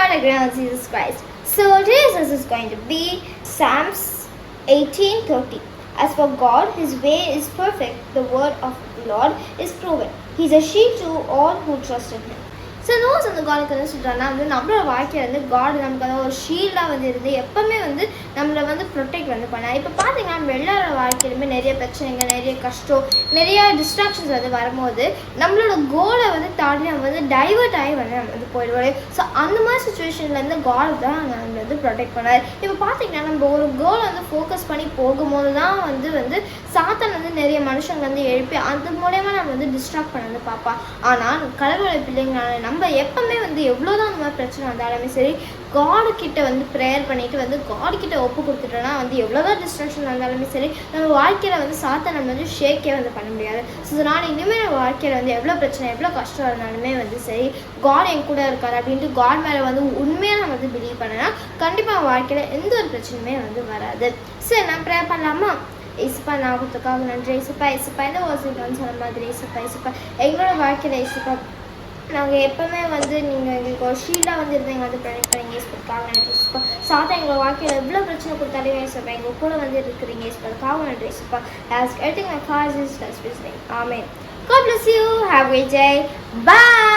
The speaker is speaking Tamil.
stand again on Jesus Christ. So today's verse is going to be Psalms 18:30. As for God, His way is perfect. The word of the Lord is proven. He's a shield to all who trust in Him. So nose வந்து காடுக்கு வந்து சொல்கிறாங்கன்னா வந்து நம்மளோட வாழ்க்கையில் வந்து காட் நமக்கு வந்து ஒரு ஷீல்டாக வந்து இருந்து எப்போவுமே வந்து நம்மளை வந்து ப்ரொடெக்ட் வந்து பண்ணால் இப்போ பார்த்தீங்கன்னா நம்ம எல்லாரோட வாழ்க்கையிலுமே நிறைய பிரச்சனைகள் நிறைய கஷ்டம் நிறைய டிஸ்ட்ராக்ஷன்ஸ் வந்து வரும்போது நம்மளோட கோலை வந்து தாண்டி நம்ம வந்து டைவர்ட் ஆகி வந்து நம்ம வந்து போயிடுவோம். ஸோ அந்த மாதிரி சுச்சுவேஷன்லேருந்து காட் தான் நம்மளை வந்து ப்ரொடெக்ட் பண்ணார் இப்போ பார்த்தீங்கன்னா நம்ம ஒரு கோலை வந்து ஃபோக்கஸ் பண்ணி போகும்போது தான் வந்து வந்து சாத்தான் வந்து நிறைய மனுஷங்க வந்து எழுப்பி அது மூலயமா நம்ம வந்து டிஸ்ட்ராக்ட் பண்ண வந்து பார்ப்பான். ஆனால் கடவுளை பிள்ளைங்களான நம்ம எப்பவுமே வந்து எவ்வளோதான் அந்த மாதிரி பிரச்சனை வந்தாலுமே சரி காடு கிட்ட வந்து ப்ரேயர் பண்ணிட்டு வந்து காடு கிட்ட ஒப்பு கொடுத்துட்டோன்னா வந்து எவ்வளோதான் டிஸ்ட்ரக்ஷன் இருந்தாலுமே சரி நம்ம வாழ்க்கையில் வந்து சாத்த நம்ம வந்து ஷேக்கே வந்து பண்ண முடியாது. ஸோ நான் இனிமேல் நம்ம வாழ்க்கையில் வந்து எவ்வளோ பிரச்சனை எவ்வளோ கஷ்டம் இருந்தாலுமே வந்து சரி காட் என் கூட இருக்காரு அப்படின்ட்டு காட் மேலே வந்து உண்மையாக நம்ம வந்து பிலீவ் பண்ணனா கண்டிப்பாக வாழ்க்கையில் எந்த ஒரு பிரச்சனையுமே வந்து வராது. சரி நான் ப்ரேயர் பண்ணலாமா? இசுப்பா ஞாபகத்துக்காக நன்றி. இசுப்பா இசுப்பா இந்த வாசிப்பான்னு சொன்ன மாதிரி இசுப்பா இசுப்பா எங்களோட வாழ்க்கையில் இசுப்பா நாங்கள் எப்போவுமே வந்து நீங்கள் எங்களுக்கு ஒரு ஷீல்டாக வந்து இருந்து எங்களை வந்து ப்ரொடெக்ட் பண்ணி இஸ்பதுக்காக நன்றி இசுப்பா சாத்தா எங்களை வாழ்க்கையில் எவ்வளோ பிரச்சனை கொடுத்தாலும் இசுப்பா எங்கள் கூட வந்து இருக்கிறீங்க இஸ்பதுக்காக நன்றி இசுப்பா ஆஸ்க் எடுத்துங்க my is is God's name. Amen. God bless you. Have a great day. Bye.